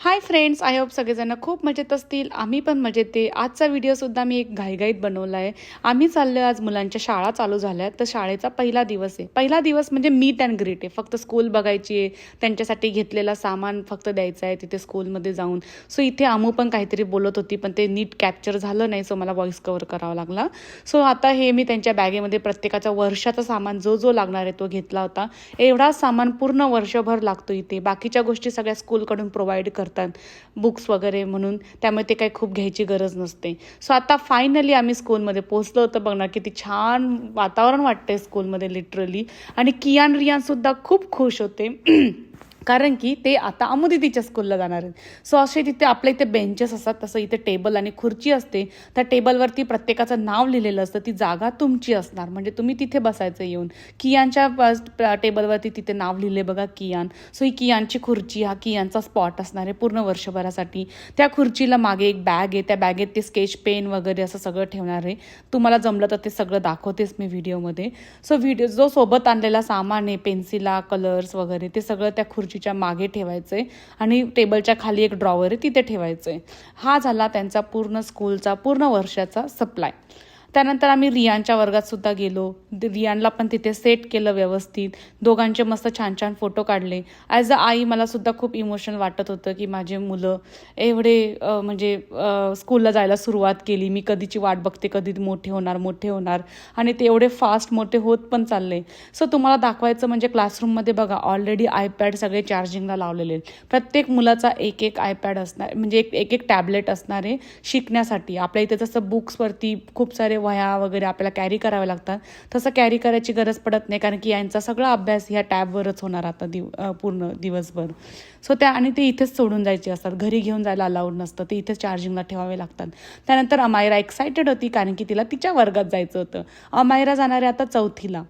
Hi friends I hope सगळेजण खूप मजेत असतील. आम्ही पण मजेत. आहे आजचा व्हिडिओसुद्धा मी एक घाईघाईत बनवला आहे आम्ही चाललो आज मुलांच्या शाळा चालू झाल्या तर शाळेचा पहिला दिवस आहे. पहिला दिवस म्हणजे मीट अँड ग्रीट आहे. फक्त स्कूल बघायची आहे. त्यांच्यासाठी घेतलेला सामान फक्त द्यायचं आहे तिथे स्कूलमध्ये जाऊन. सो इथे आमू पण काहीतरी बोलत होती पण ते नीट कॅप्चर झालं नाही सो मला व्हॉइस कवर करावा लागला. सो आता हे मी त्यांच्या बॅगेमध्ये प्रत्येकाचा वर्षाचा सामान जो जो लागणार आहे तो घेतला होता. एवढा सामान पूर्ण वर्षभर लागतो इथे. बाकीच्या गोष्टी सगळ्या स्कूलकडून प्रोव्हाइड करतात बुक्स वगैरे म्हणून. त्यामुळे ते काही खूप घ्यायची गरज नसते. सो आता फायनली आम्ही स्कूलमध्ये पोहोचलो होतं. बघणार किती छान वातावरण वाटतंय स्कूलमध्ये लिटरली आणि कियान रियानसुद्धा खूप खुश होते. कारण की ते आता अमुदितीच्या स्कूलला जाणार आहेत. सो असे तिथे आपल्या इथे बेंचेस असतात तसं इथे टेबल आणि खुर्ची असते. त्या टेबलवरती प्रत्येकाचं नाव लिहिलेलं असतं. ती जागा तुमची असणार. म्हणजे तुम्ही तिथे बसायचं येऊन. कियानच्या प- टेबलवरती तिथे नाव लिहिले बघा कियान. सो ही कियानची खुर्ची हा कियांचा स्पॉट असणार आहे पूर्ण वर्षभरासाठी. त्या खुर्चीला मागे एक बॅग आहे. त्या बॅगेत ते स्केच पेन वगैरे असं सगळं ठेवणार आहे. तुम्हाला जमलं तर ते सगळं दाखवतेच मी व्हिडिओमध्ये सो व्हिडिओ जो सोबत आणलेला सामान आहे पेन्सिला कलर्स वगैरे ते सगळं त्या खुर्ची खुर्चीच्या मागे ठेवायचं आहे आणि टेबलच्या खाली एक ड्रॉवर आहे तिथे ठेवायचं. आहे हा झाला त्यांचा पूर्ण स्कूलचा पूर्ण वर्षाचा सप्लाय त्यानंतर आम्ही रियानच्या वर्गात सुद्धा गेलो. रियानला पण तिथे सेट केलं व्यवस्थित. दोघांचे मस्त छान छान फोटो काढले. ॲज अ आई मला सुद्धा खूप इमोशनल वाटत होतं की माझे मुलं एवढे म्हणजे स्कूलला जायला सुरुवात केली. मी कधीची वाट बघते कधी मोठे होणार मोठे होणार. आणि ते एवढे फास्ट मोठे होत पण चालले. सो तुम्हाला दाखवायचं म्हणजे क्लासरूममध्ये बघा ऑलरेडी आयपॅड सगळे चार्जिंगला लावलेले प्रत्येक मुलाचा एक एक आयपॅड असणार म्हणजे एक एक एक टॅबलेट असणार आहे शिकण्यासाठी. आपल्या इथे जसं बुक्सवरती खूप सारे वह्या वगैरे आपल्याला कॅरी करावे लागतात. तसं कॅरी करायची गरज पडत नाही कारण की यांचा सगळा अभ्यास ह्या टॅबवरच होणार आता दिव पूर्ण दिवसभर. सो त्या आणि ते इथेच सोडून जायचे असतात. घरी घेऊन जायला अलाउड नसतं. ते इथेच चार्जिंगला ठेवावे लागतात. त्यानंतर अमायरा एक्सायटेड होती कारण की तिला तिच्या वर्गात जायचं होतं. अमायरा जाणारे आता चौथीला.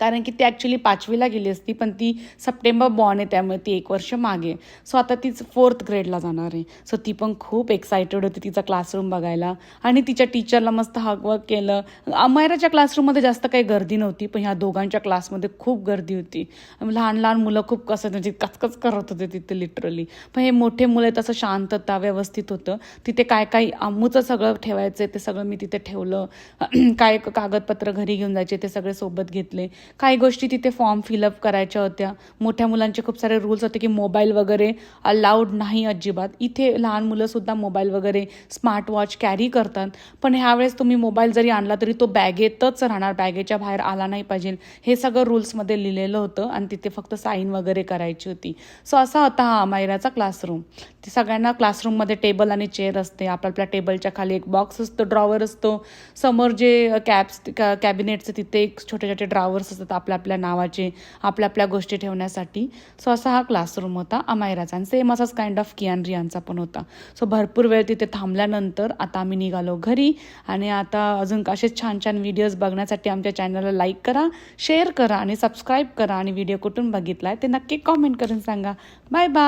कारण की ती ॲक्च्युली पाचवीला गेली असती पण ती सप्टेंबर बॉर्न आहे त्यामुळे ती एक वर्ष मागे सो आता तीच फोर्थ ग्रेडला जाणार आहे. सो ती पण खूप एक्सायटेड होती तिचा क्लासरूम बघायला. आणि तिच्या टीचरला मस्त हगवर्क केलं. अमायराच्या क्लासरूममध्ये जास्त काही गर्दी नव्हती पण ह्या दोघांच्या क्लासमध्ये खूप गर्दी होती. लहान लहान मुलं खूप कसं म्हणजे कचकच करत होते तिथे लिटरली पण हे मोठे मुलं तसं शांतता व्यवस्थित होतं. तिथे काय काय अम्मूचं सगळं ठेवायचं ते सगळं मी तिथे ठेवलं. काय कागदपत्र घरी घेऊन जायचे ते सगळे सोबत घेतले. काही गोष्टी तिथे फॉर्म फिलअप करायच्या होत्या. मोठ्या मुलांचे खूप सारे रूल्स होते की मोबाईल वगैरे अलाउड नाही अजिबात. इथे लहान मुलंसुद्धा मोबाईल वगैरे स्मार्ट वॉच कॅरी करतात. पण ह्यावेळेस तुम्ही मोबाईल जरी आणला तरी तो बॅगेतच राहणार. बॅगेच्या बाहेर आला नाही पाहिजे. हे सगळं रूल्समध्ये लिहिलेलं होतं आणि तिथे फक्त साईन वगैरे करायची होती. सो असा होता हा मायराचा क्लासरूम ते सगळ्यांना क्लासरूममध्ये टेबल आणि चेअर असते. आपल्या टेबलच्या खाली एक बॉक्स असतो ड्रॉवर असतो. समोर जे कॅब्स कॅबिनेटचे तिथे एक छोटे छोटे ड्रॉवर्स असतात आपल्या आपल्या नावाचे आपल्या आपल्या गोष्टी ठेवण्यासाठी. सो असा हा क्लासरूम होता. अमायराचा आणि सेम असाच काइंड ऑफ कियान रियांचा पण होता. सो भरपूर वेळ तिथे थांबल्यानंतर आता आम्ही निघालो घरी आणि आता अजून असेच छान छान व्हिडिओज बघण्यासाठी आमच्या चॅनलला लाईक करा शेअर करा आणि सबस्क्राईब करा. आणि व्हिडिओ कुठून बघितला आहे ते नक्की कॉमेंट करून सांगा. Bye bye